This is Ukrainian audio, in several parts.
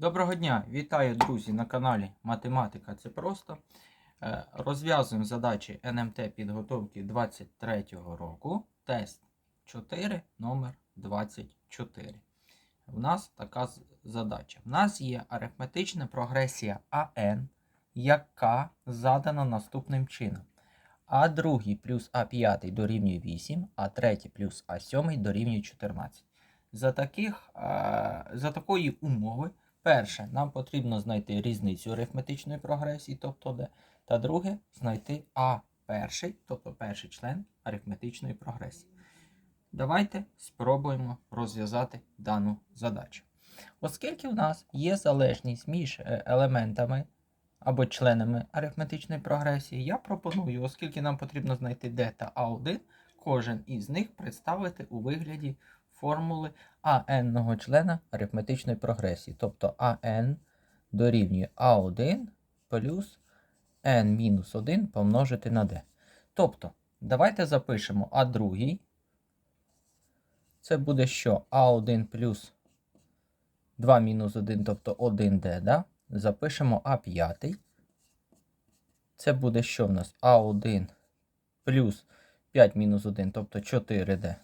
Доброго дня! Вітаю, друзі, на каналі Математика це просто. Е, Розв'язуємо задачі НМТ підготовки 23 року. Тест 4, номер 24. У нас така задача. У нас є арифметична прогресія АН, яка задана наступним чином. А2 плюс А5 дорівнює 8, А3 плюс А7 дорівнює 14. За, таких, е, за такої умови Перше, нам потрібно знайти різницю арифметичної прогресії, тобто d, та друге знайти А перший, тобто перший член арифметичної прогресії. Давайте спробуємо розв'язати дану задачу. Оскільки у нас є залежність між е, елементами або членами арифметичної прогресії, я пропоную, оскільки нам потрібно знайти d та А1, кожен із них представити у вигляді формули АН-ного члена арифметичної прогресії. Тобто АН дорівнює А1 плюс N-1 помножити на D. Тобто, давайте запишемо А2. Це буде що? А1 плюс 2 мінус 1, тобто 1D. Да? Запишемо А5. Це буде що в нас? А1 плюс 5 мінус 1, тобто 4D.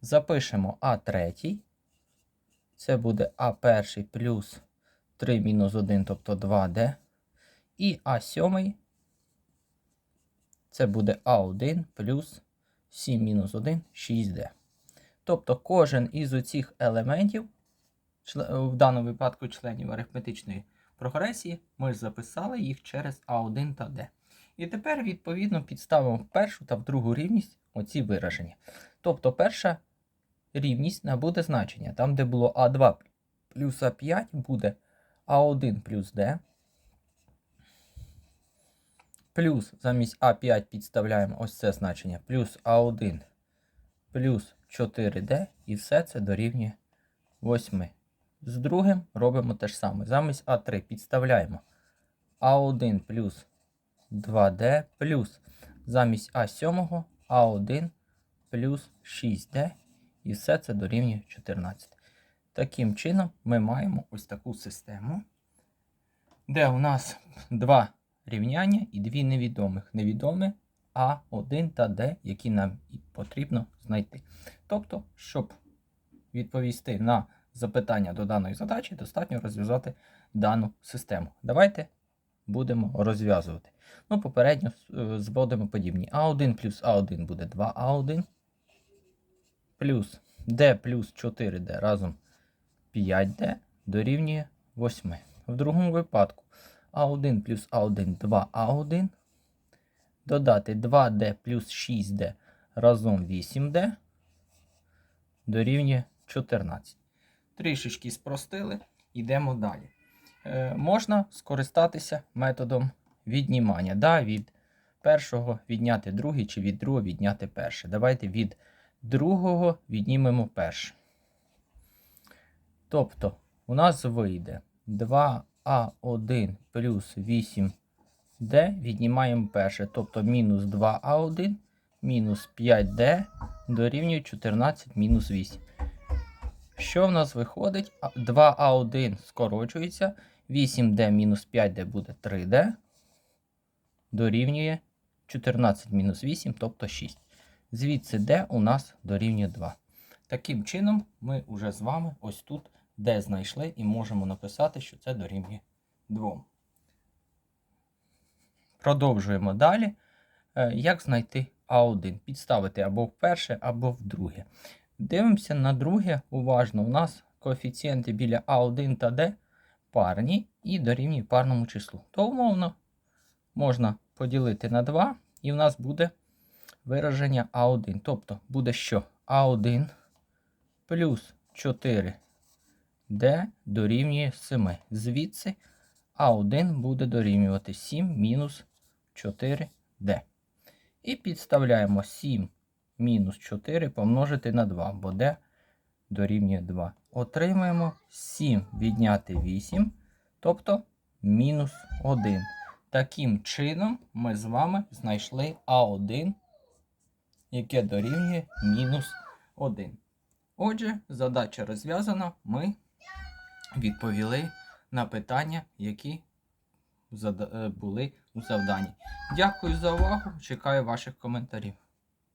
Запишемо А3. Це буде А1 плюс 3 мінус 1, тобто 2D. І А7 це буде А1 плюс 7 мінус 1, 6D. Тобто кожен із оцих елементів, в даному випадку членів арифметичної прогресії, ми записали їх через А1 та D. І тепер, відповідно, підставимо в першу та в другу рівність оці вираження. Тобто перша рівність набуде значення. Там, де було А2 плюс А5, буде А1 плюс D. Плюс замість А5 підставляємо ось це значення. Плюс А1 плюс 4D. І все це дорівнює 8. З другим робимо те ж саме. Замість А3 підставляємо А1 плюс 2D плюс замість А7 А1 плюс 6D. І все це дорівнює 14. Таким чином, ми маємо ось таку систему, де у нас два рівняння і дві невідомих. Невідомі А1 та Д, які нам і потрібно знайти. Тобто, щоб відповісти на запитання до даної задачі, достатньо розв'язати дану систему. Давайте будемо розв'язувати. Ну, попередньо е, зводимо подібні. А1 плюс А1 буде 2А1 плюс d плюс 4d разом 5d дорівнює 8. В другому випадку А1 плюс А1 2А1. Додати 2d плюс 6d разом 8d дорівнює 14. Трішечки спростили, йдемо далі. Е, можна скористатися методом віднімання. Да, від першого відняти другий чи від другого відняти перше. Давайте від другого віднімемо перше. Тобто, у нас вийде 2а1 плюс 8d, віднімаємо перше. Тобто мінус 2а1 мінус 5d дорівнює 14 мінус 8. Що в нас виходить? 2а1 скорочується. 8d мінус 5d буде 3d. Дорівнює 14 мінус 8, тобто 6. Звідси d у нас дорівнює 2. Таким чином, ми вже з вами ось тут d знайшли і можемо написати, що це дорівнює 2. Продовжуємо далі. Е, Як знайти А1? Підставити або в перше, або в друге. Дивимося на друге уважно. У нас коефіцієнти біля А1 та D парні і дорівнює парному числу. То умовно можна поділити на 2, і в нас буде вираження А1. Тобто буде що? А1 плюс 4D дорівнює 7. Звідси А1 буде дорівнювати 7 мінус 4D. І підставляємо 7 мінус 4 помножити на 2, бо D дорівнює 2. Отримаємо 7 відняти 8, тобто мінус 1. Таким чином ми з вами знайшли А1 яке дорівнює мінус 1. Отже, задача розв'язана. Ми відповіли на питання, які е, були у завданні. Дякую за увагу. Чекаю ваших коментарів.